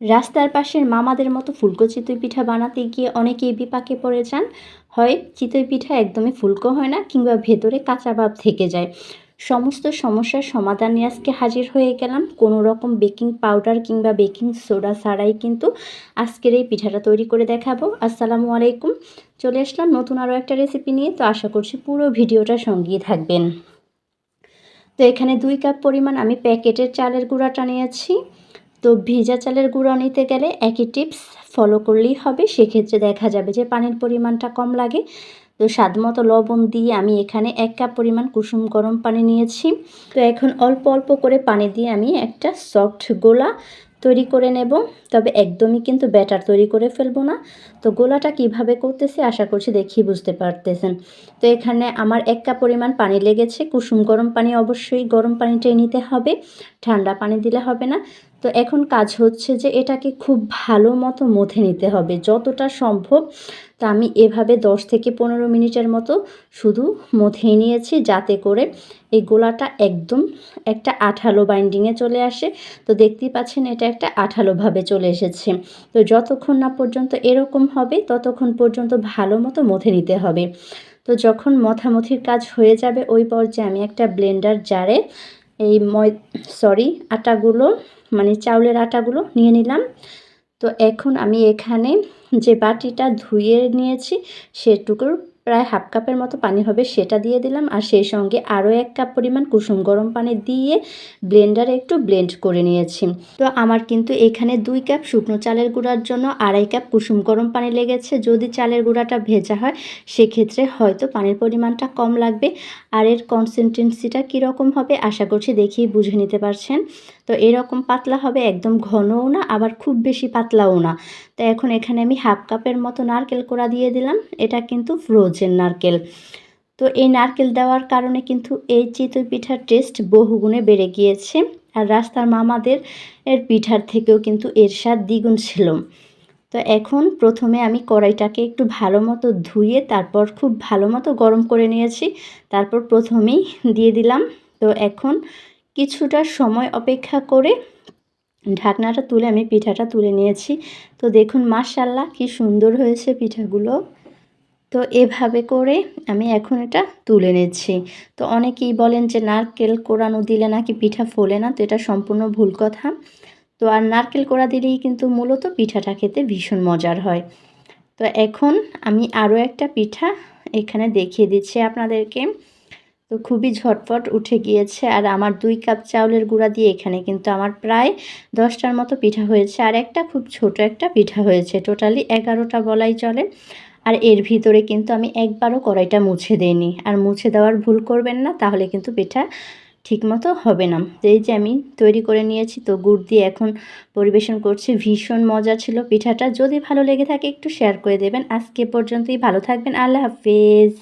রাস্তার পাশের মামাদের মতো ফুলকো চিতই পিঠা বানাতে গিয়ে অনেকেই বিপাকে পড়ে যান। হয় চিতই পিঠা একদমই ফুলকো হয় না, কিংবা ভেতরে কাঁচা ভাব থেকে যায়। সমস্ত সমস্যার সমাধান নিয়ে আজকে হাজির হয়ে গেলাম। কোনো রকম বেকিং পাউডার কিংবা বেকিং সোডা ছাড়াই কিন্তু আজকের এই পিঠাটা তৈরি করে দেখাবো। আসসালামু আলাইকুম। চলে আসলাম নতুন আরও একটা রেসিপি নিয়ে। তো আশা করছি পুরো ভিডিওটা সঙ্গেই থাকবেন। তো এখানে দুই কাপ পরিমাণ আমি প্যাকেটের চালের গুঁড়াটা নিয়েছি। তো ভিজা চালের গুঁড়া নিতে গেলে একই টিপস ফলো করলেই হবে। সেক্ষেত্রে দেখা যাবে যে পানির পরিমাণটা কম লাগে। তো স্বাদ মতো লবণ দিয়ে আমি এখানে এক কাপ পরিমাণ কুসুম গরম পানি নিয়েছি। তো এখন অল্প অল্প করে পানি দিয়ে আমি একটা সফট গোলা তৈরি করে নেব। তবে একদমই কিন্তু ব্যাটার তৈরি করে ফেলব না। তো গোলাটা কীভাবে করতেছি আশা করছি দেখি বুঝতে পারতেছেন। তো এখানে আমার এক কাপ পরিমাণ পানি লেগেছে। কুসুম গরম পানি অবশ্যই গরম পানিটাই নিতে হবে। ঠান্ডা পানি দিলে হবে না। তো এখন কাজ হচ্ছে যে এটাকে খুব ভালো মতো মথে নিতে হবে। যতটা সম্ভব তো আমি এভাবে 10 থেকে পনেরো মিনিটের মতো শুধু মথেই নিয়েছি যাতে করে এই গোলাটা একদম একটা আঠালো বাইন্ডিংয়ে চলে আসে। তো দেখতেই পাচ্ছেন এটা একটা আঠালোভাবে চলে এসেছে। তো যতক্ষণ না পর্যন্ত এরকম হবে, ততক্ষণ পর্যন্ত ভালো মতো মথে নিতে হবে। তো যখন মথামথির কাজ হয়ে যাবে, ওই পর্যায়ে আমি একটা ব্লেন্ডার জারে এই ময় সরি আটাগুলো মানে চাউলের আটাগুলো নিয়ে নিলাম। তো এখন আমি এখানে যে বাটিটা ধুয়ে নিয়েছি, সেটুকুর প্রায় হাফ কাপের মতো পানি হবে, সেটা দিয়ে দিলাম। আর সেই সঙ্গে আরও এক কাপ পরিমাণ কুসুম গরম পানি দিয়ে ব্লেন্ডারে একটু ব্লেন্ড করে নিয়েছি। তো আমার কিন্তু এখানে দুই কাপ শুকনো চালের গুঁড়ার জন্য আড়াই কাপ কুসুম গরম পানি লেগেছে। যদি চালের গুঁড়াটা ভেজা হয়, সেক্ষেত্রে হয়তো পানির পরিমাণটা কম লাগবে। আর এর কনসিস্টেন্সিটা কীরকম হবে, আশা করছি দেখিয়ে বুঝে নিতে পারছেন। তো এরকম পাতলা হবে একদম ঘনও না, আবার খুব বেশি পাতলাও না। তো এখন এখানে আমি হাফ কাপের মতো নারকেল কোড়া দিয়ে দিলাম, এটা কিন্তু ফ্রোজেন নারকেল। তো এই নারকেল দেওয়ার কারণে কিন্তু এই চিতই পিঠার টেস্ট বহুগুণে বেড়ে গিয়েছে, আর রাস্তার মামাদের এর পিঠার থেকেও কিন্তু এর স্বাদ দ্বিগুণ ছিল। তো এখন প্রথমে আমি কড়াইটাকে একটু ভালো মতো ধুয়ে তারপর খুব ভালো মতো গরম করে নিয়েছি, তারপর প্রথমেই দিয়ে দিলাম। তো এখন কিছুটা সময় অপেক্ষা করে ঢাকনাটা তুলে আমি পিঠাটা তুলে নিয়েছি। তো দেখুন মাশাল্লাহ কি সুন্দর হয়েছে পিঠাগুলো। তো এভাবে করে আমি এখন এটা তুলে নিচ্ছি। তো অনেকেই বলেন যে, নারকেল কোরানো দিলে নাকি পিঠা ফোলে না? তো এটা সম্পূর্ণ ভুল কথা। তো আর নারকেল কোড়া দিলেই কিন্তু মূলত পিঠাটা খেতে ভীষণ মজার হয়। তো এখন আমি আরও একটা পিঠা এখানে দেখিয়ে দিচ্ছি আপনাদেরকে। তো খুবই ঝটপট উঠে গিয়েছে আর আমার দুই কাপ চাউলের গুঁড়া দিয়ে এখানে কিন্তু আমার প্রায় দশটার মতো পিঠা হয়েছে আর একটা খুব ছোট একটা পিঠা হয়েছে। টোটালি এগারোটা বলাই চলে। আর এর ভিতরে কিন্তু আমি একবারও কড়াইটা মুছে দিইনি। আর মুছে দেওয়ার ভুল করবেন না, তাহলে কিন্তু পিঠা ঠিকমতো হবে না। এই যে আমি তৈরি করে নিয়েছি, তো গুড় দিয়ে এখন পরিবেশন করছি। ভীষণ মজা ছিল পিঠাটা। যদি ভালো লেগে থাকে একটু শেয়ার করে দেবেন। আজকে পর্যন্তই ভালো থাকবেন। আল্লাহ হাফেজ।